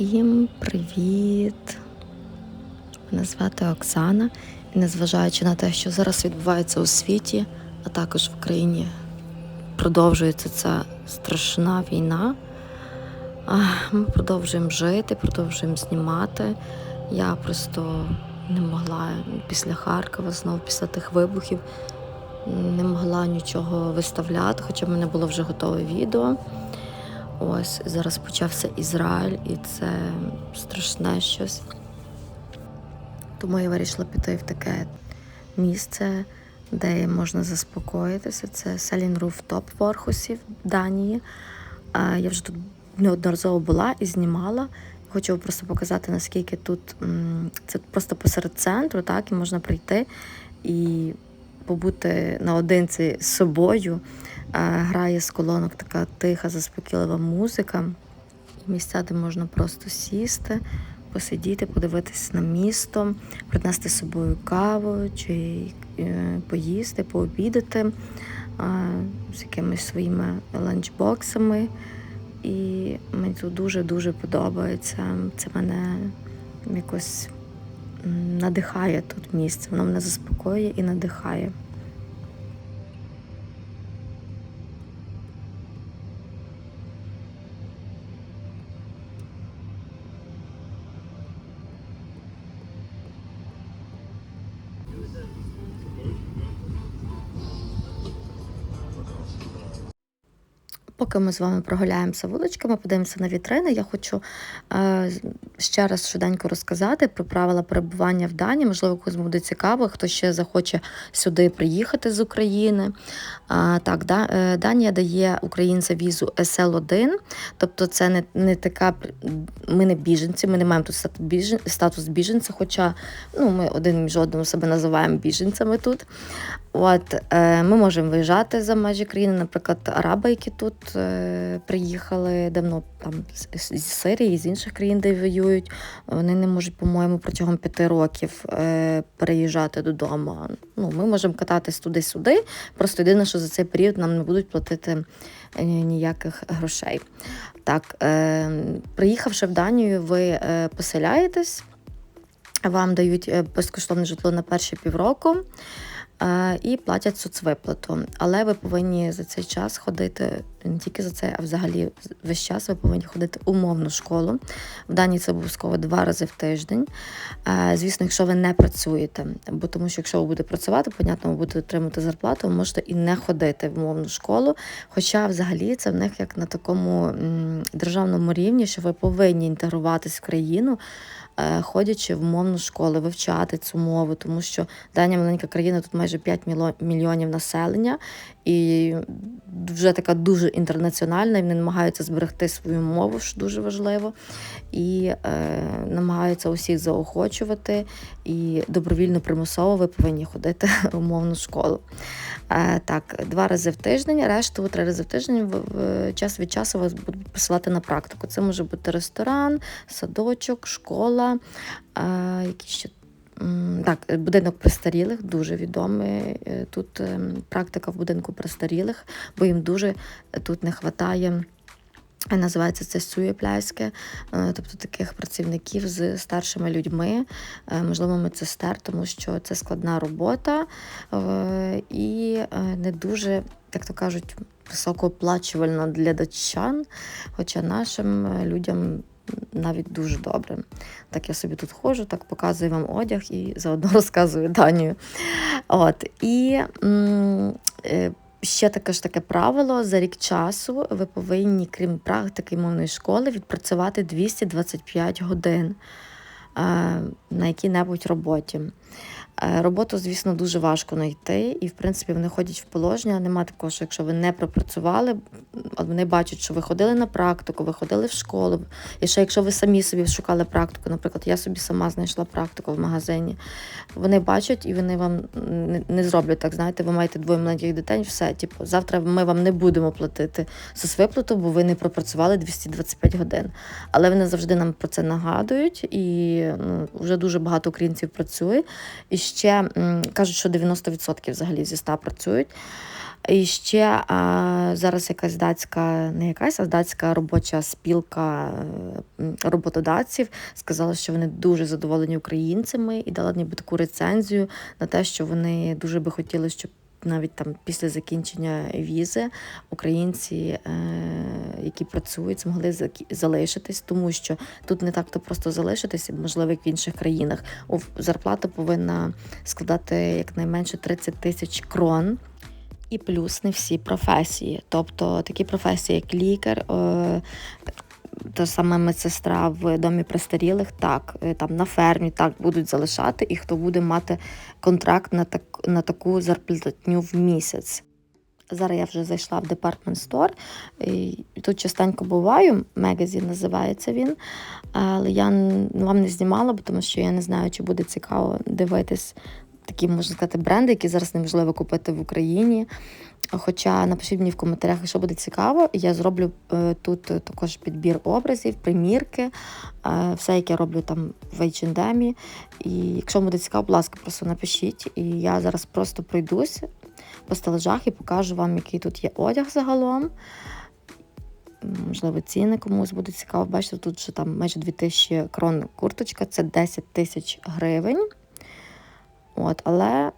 Всім привіт! Мене звати Оксана, і незважаючи на те, що зараз відбувається у світі, а також в країні продовжується ця страшна війна. Ми продовжуємо жити, продовжуємо знімати. Я просто не могла після Харкова, знову після тих вибухів, не могла нічого виставляти, хоча в мене було вже готове відео. Ось зараз почався Ізраїль, і це страшне щось. Тому я вирішила піти в таке місце, де можна заспокоїтися. Це Селін Руфтоп в Орхусі в Данії. Я вже тут неодноразово була і знімала. Хочу просто показати, наскільки тут це просто посеред центру, так, і можна прийти і побути наодинці з собою. Е, Грає з колонок така тиха, заспокійлива музика. Місця, де можна просто сісти, посидіти, подивитися на місто, принести з собою каву чи е, поїсти, пообідати е, з якимись своїми ланчбоксами. І мені тут дуже-дуже подобається. Це мене якось надихає тут місце. Воно мене заспокоює і надихає. Поки ми з вами прогуляємося вуличками, подивимося на вітрини. Я хочу е, ще раз швиденько розказати про правила перебування в Данії. Можливо, когось буде цікаво, хто ще захоче сюди приїхати з України. Е, так, да, е, Данія дає українцям візу SL1, тобто це не, не така. Ми не біженці, ми не маємо тут статус, біжен, статус біженця, хоча ну, ми один між одним себе називаємо біженцями тут. От, е, Ми можемо виїжджати за межі країни, наприклад, араби, які тут е, приїхали давно там з, Сирії, з інших країн, де воюють, вони не можуть, по-моєму, протягом п'яти років е, переїжджати додому. Ну, Ми можемо кататись туди-сюди. Просто єдине, що за цей період нам не будуть платити е, ніяких грошей. Так, е, приїхавши в Данію, ви е, поселяєтесь, вам дають е, безкоштовне житло на перші півроку. Е, і платять соцвиплату. Але ви повинні за цей час ходити не тільки за це, а взагалі весь час ви повинні ходити умовну школу. В Данії це обов'язково два рази в тиждень. Е, Звісно, якщо ви не працюєте, бо тому що якщо ви будете працювати, понятно, ви будете отримати зарплату, ви можете і не ходити в умовну школу. Хоча взагалі це в них як на такому державному рівні, що ви повинні інтегруватись в країну. Е, Ходячи в мовну школу, вивчати цю мову, тому що Данія маленька країна, тут майже 5 мільйонів населення, і вже така дуже інтернаціональна, і вони намагаються зберегти свою мову, що дуже важливо, і е, намагаються усіх заохочувати. І добровільно примусово ви повинні ходити в мовну школу. Е, так, два рази в тиждень, решту три рази в тиждень в, в час від часу вас будуть посилати на практику. Це може бути ресторан, садочок, школа, е, які ще Так, будинок престарілих дуже відомий. Е, Тут ем, практика в будинку престарілих, бо їм дуже тут не вистачає. Називається це суєпляйське, е, тобто таких працівників з старшими людьми, е, можливо, медсестер, тому що це складна робота е, і е, не дуже, як то кажуть, високооплачувальна для датчан, хоча нашим е, людям навіть дуже добре. Так я собі тут ходжу, так показую вам одяг і заодно розказую Данію. От, і м, е, ще таке ж таке правило: за рік часу ви повинні, крім практики мовної школи, відпрацювати 225 годин е, на якій-небудь роботі. Е, Роботу, звісно, дуже важко знайти, і в принципі вони ходять в положення. Нема такого, що якщо ви не пропрацювали, вони бачать, що ви ходили на практику, ви ходили в школу. І ще якщо ви самі собі шукали практику, наприклад, я собі сама знайшла практику в магазині. Вони бачать і вони вам не, зроблять так. Знаєте, ви маєте двоє маленьких дітей, все. Типу, завтра ми вам не будемо платити соцвиплату, бо ви не пропрацювали 225 годин. Але вони завжди нам про це нагадують, і ну, вже дуже багато українців працює. І ще кажуть, що 90% взагалі зі 100 працюють. І ще а, зараз якась датська, не якась, а датська робоча спілка роботодавців сказала, що вони дуже задоволені українцями і дала ніби таку рецензію на те, що вони дуже би хотіли, щоб навіть там після закінчення візи українці, е, які працюють, змогли залишитись, тому що тут не так то просто залишитись, можливо, як в інших країнах. Зарплата повинна складати якнайменше 30 тисяч крон. І плюс не всі професії. Тобто такі професії, як лікар, е, та ж сама медсестра в домі престарілих, так, е, там на фермі так будуть залишати, і хто буде мати контракт на, так, на таку зарплатню в місяць. Зараз я вже зайшла в Store. І тут частенько буваю, Magazine називається він. Але я вам не знімала, бо тому що я не знаю, чи буде цікаво дивитись такі, можна сказати, бренди, які зараз неможливо купити в Україні. Хоча напишіть мені в коментарях, якщо буде цікаво, я зроблю е, тут е, також підбір образів, примірки, е, все, яке я роблю там в H&M. І якщо буде цікаво, будь ласка, просто напишіть. І я зараз просто пройдусь по стелажах і покажу вам, який тут є одяг загалом. Можливо, ціни комусь буде цікаво. Бачите, тут вже там майже 2000 крон курточка, це 10 тисяч гривень. От, але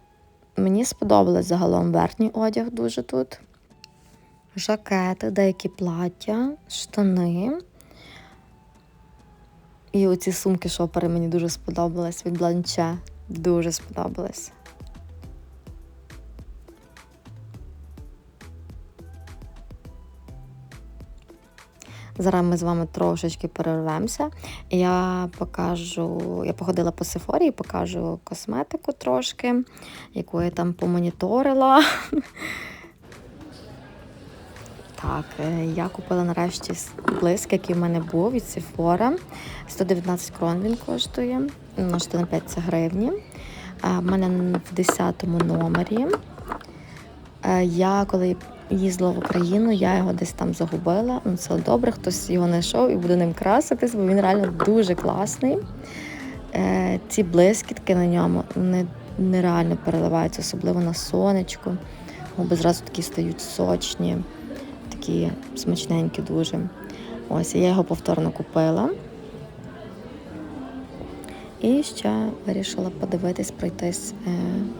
мені сподобалось загалом верхній одяг дуже тут. Жакети, деякі плаття, штани. І оці сумки шопери мені дуже сподобались від бланче. Дуже сподобались. Зараз ми з вами трошечки перервемося. Я покажу, я походила по Сефорі і покажу косметику трошки, яку я там помоніторила. Так, е, я купила нарешті блиск, який в мене був від Sephora. 119 крон він коштує. На 5 це гривні. Е, В мене в 10 номері. Е, Я коли їздила в Україну, я його десь там загубила. Ну, це добре, хтось його знайшов і буде ним краситись, бо він реально дуже класний. Е, Ці блискітки на ньому вони нереально переливаються, особливо на сонечку. Губи зразу такі стають сочні, такі смачненькі дуже. Ось, я його повторно купила. І ще вирішила подивитись, пройтись, е,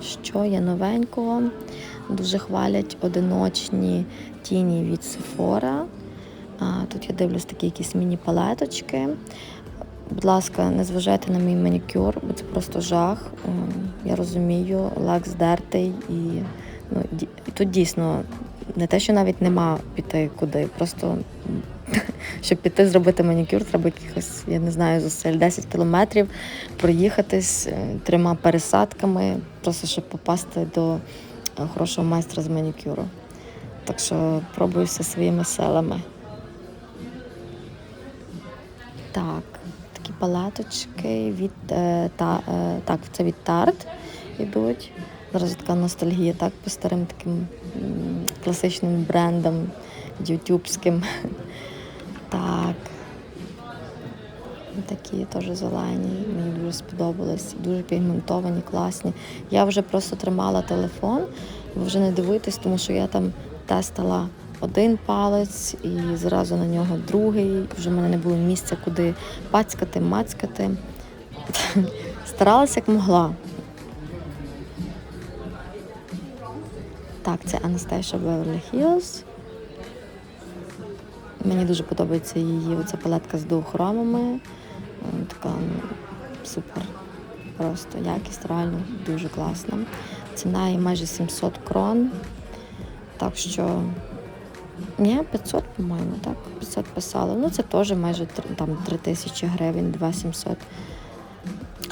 що є новенького. Дуже хвалять одиночні тіні від Sephora. Тут я дивлюсь такі якісь міні-палеточки. Будь ласка, не зважайте на мій манікюр, бо це просто жах. Ем, Я розумію, лак здертий і ну, тут дійсно не те, що навіть нема піти куди. Просто щоб піти зробити манікюр, треба якихось, я не знаю, зусиль 10 кілометрів проїхатись е, трьома пересадками, просто щоб попасти до хорошого майстра з манікюру. Так що пробую все своїми силами. Так, такі палаточки від е, та, е, так, це від Тарт ідуть. Зараз така ностальгія, так, по старим таким класичним брендам ютубським. Так. Такі теж зелені, мені дуже сподобались, дуже пігментовані, класні. Я вже просто тримала телефон, ви вже не дивитесь, тому що я там тестила один палець і зразу на нього другий. Вже в мене не було місця, куди пацькати, мацькати. Старалася як могла. Так, це Anastasia Beverly Hills. Мені дуже подобається її оця палетка з дуохромами. Така ну, супер. Просто якість реально дуже класна. Ціна її майже 700 крон. Так що. Ні, 500, по-моєму, так. 500 писала. Ну, це теж майже там 3000 гривень, 2700.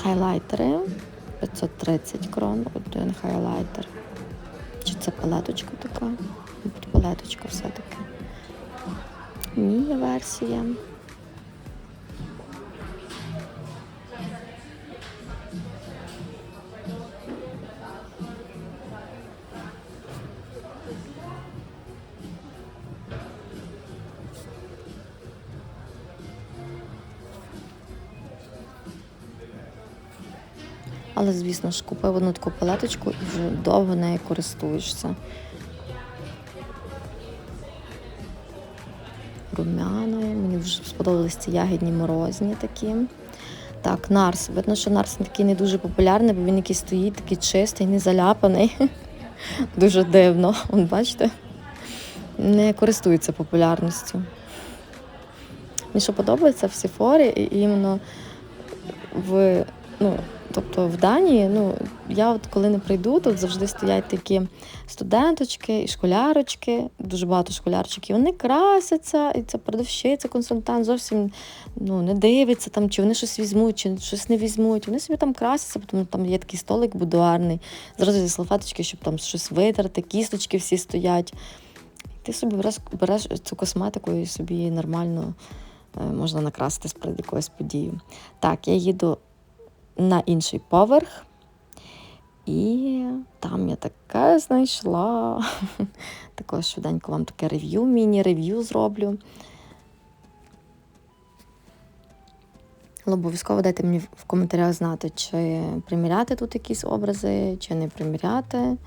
Хайлайтери 530 крон, один хайлайтер. Чи це палеточка така? Палеточка все-таки. Мія версія. але, звісно ж, купив одну таку палеточку і вже довго нею користуєшся. Румяною, мені вже сподобались ці ягідні морозні такі. Так, нарс. Видно, що нарс такий не дуже популярний, бо він якийсь стоїть, такий чистий, не заляпаний. Дуже дивно, Вон, бачите? Не користується популярністю. Мені що подобається в Сіфорі і іменно в ну, тобто в Данії, ну, я от коли не прийду, тут завжди стоять такі студенточки і школярочки, дуже багато школярчиків. Вони красяться, і це продавщиця, консультант зовсім ну, не дивиться, там, чи вони щось візьмуть, чи щось не візьмуть. Вони собі там красяться, тому там є такий столик будуарний, зразу зі салфеточки, щоб там щось витерти, кісточки всі стоять. Ти собі береш, береш цю косметику і собі нормально е, можна накраситись перед якоюсь подією. Так, я їду на інший поверх. І там я таке знайшла. Також швиденько вам таке рев'ю, міні-рев'ю зроблю. Обов'язково дайте мені в коментарях знати, чи приміряти тут якісь образи, чи не приміряти.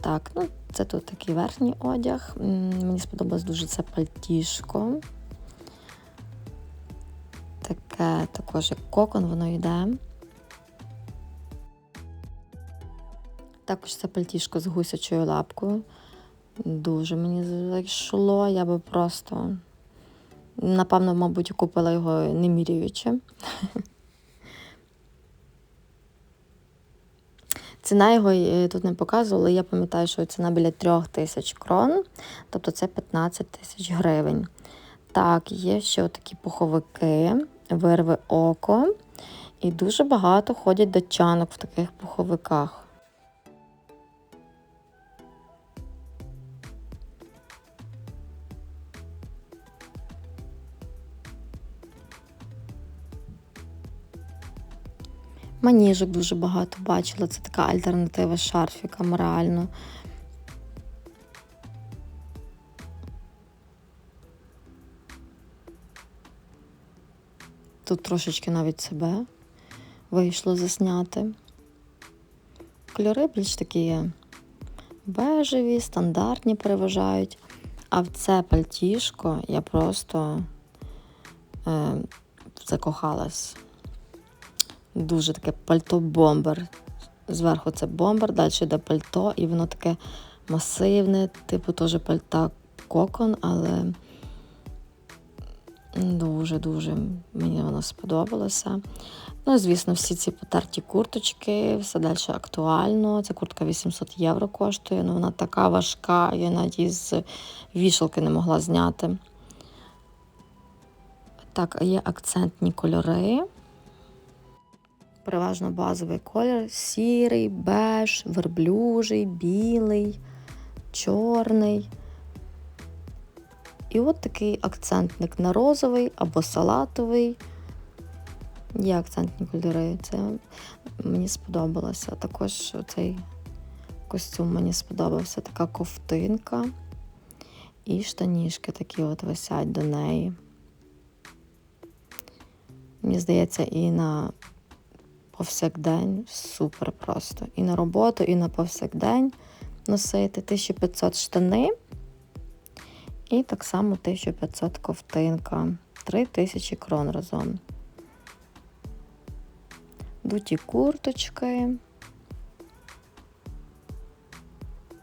Так, ну це тут такий верхній одяг. Мені сподобалось дуже це пальтішко. Таке також як кокон, воно йде. Також це пальтішко з гусячою лапкою. Дуже мені зайшло. Я би просто, напевно, мабуть, купила його не міряючи. Ціна його е, тут не показувала, я пам'ятаю, що ціна біля 3 тисяч крон, тобто це 15 тисяч гривень. Так, є ще такі пуховики, вирви око. І дуже багато ходять датчанок в таких пуховиках. Маніжок дуже багато бачила. Це така альтернатива шарфікам реально. Тут трошечки навіть себе вийшло засняти. Кольори більш такі бежеві, стандартні переважають. А в це пальтішко я просто е, закохалась. Дуже таке пальто-бомбер. Зверху це бомбер, далі йде пальто, і воно таке масивне, типу теж пальта кокон, але дуже-дуже мені воно сподобалося. Ну, звісно, всі ці потерті курточки, все далі актуально. Ця куртка 800 євро коштує, ну вона така важка, я навіть із вішалки не могла зняти. Так, є акцентні кольори переважно базовий колір: сірий, беж, верблюжий, білий, чорний. І от такий акцентник на розовий або салатовий. Є акцентні кольори. Це мені сподобалося. Також цей костюм мені сподобався, така ковтинка. І штанішки такі от висять до неї. Мені здається, і на повсякдень супер просто. І на роботу, і на повсякдень носити 1500 штани. І так само 1500 ковтинка. 3000 крон разом. Дуті курточки.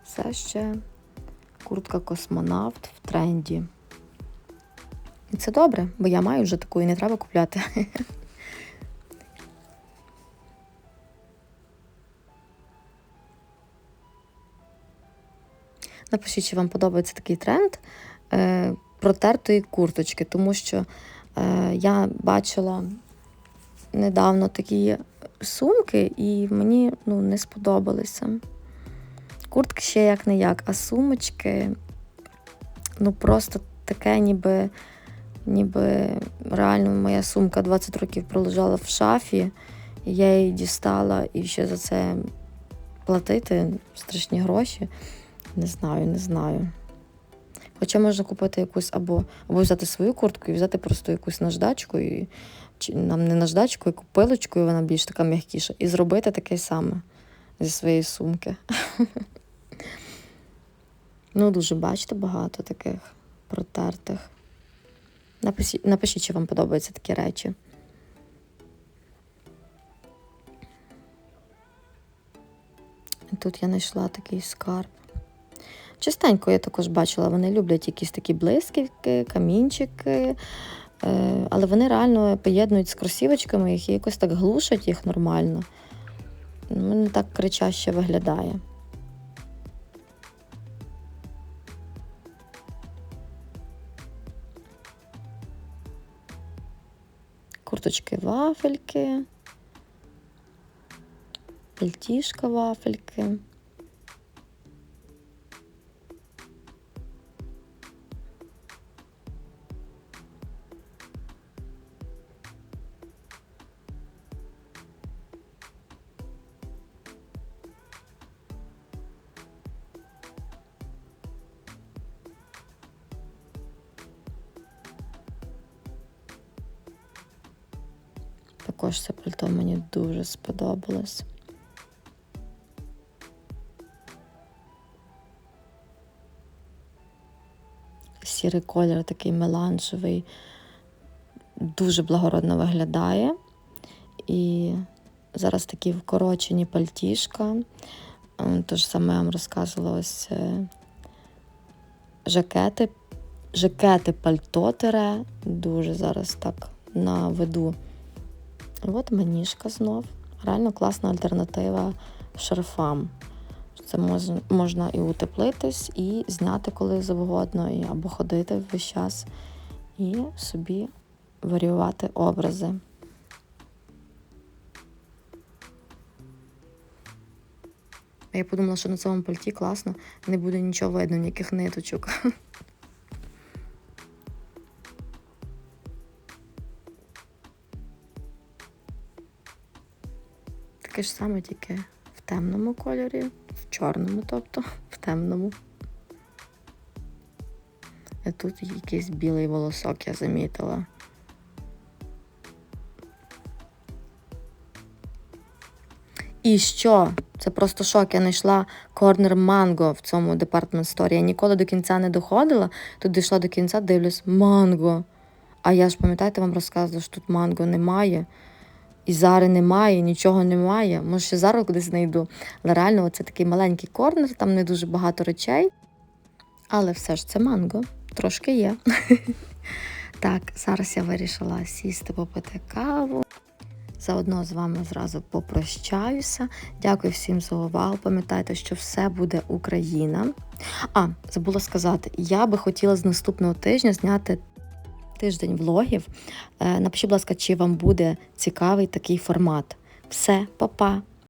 Все ще куртка космонавт в тренді. І це добре, бо я маю вже таку і не треба купляти. Напишіть, чи вам подобається такий тренд протертої курточки, тому що е, я бачила недавно такі сумки, і мені ну, не сподобалися. Куртки ще як не як, а сумочки ну просто таке, ніби ніби реально моя сумка 20 років пролежала в шафі, і я її дістала і ще за це платити страшні гроші. Не знаю, не знаю. Хоча можна купити якусь або або взяти свою куртку і взяти просто якусь наждачку, і, чи нам не наждачку, яку пилочку, і вона більш така м'якіша. І зробити таке саме зі своєї сумки. Ну, дуже бачите, багато таких протертих. Напишіть, напишіть, чи вам подобаються такі речі. Тут я знайшла такий скарб. Частенько я також бачила, вони люблять якісь такі блисківки, камінчики, е, але вони реально поєднують з кросівочками їх і якось так глушать їх нормально. Ну, Не так кричаще виглядає. Курточки вафельки, пальтішка вафельки. Також це пальто мені дуже сподобалось. Сірий колір такий меланжевий, дуже благородно виглядає. І зараз такі вкорочені пальтішка. Е, Тож саме вам розказувала ось е, жакети, жакети пальто тире, дуже зараз так на виду. От маніжка знов. Реально класна альтернатива шарфам. Це можна і утеплитись, і зняти коли завгодно, і або ходити весь час, і собі варіювати образи. Я подумала, що на цьому пальті класно, не буде нічого видно, ніяких ниточок. Таке ж саме, тільки в темному кольорі, в чорному, тобто в темному. А тут якийсь білий волосок я замітила. І що? Це просто шок. Я знайшла корнер манго в цьому департмент сторі. Я ніколи до кінця не доходила. Тут дійшла до кінця, дивлюсь, манго. А я ж пам'ятаєте, вам розказувала, що тут манго немає. І зари немає, нічого немає. Може, ще зараз кудись знайду. Але реально, це такий маленький корнер, там не дуже багато речей. Але все ж це манго. Трошки є. Так, зараз я вирішила сісти попити каву. Заодно з вами зразу попрощаюся. Дякую всім за увагу. Пам'ятайте, що все буде Україна. А, забула сказати, я би хотіла з наступного тижня зняти тиждень влогів. Е, Напишіть, будь ласка, чи вам буде цікавий такий формат. Все, па-па!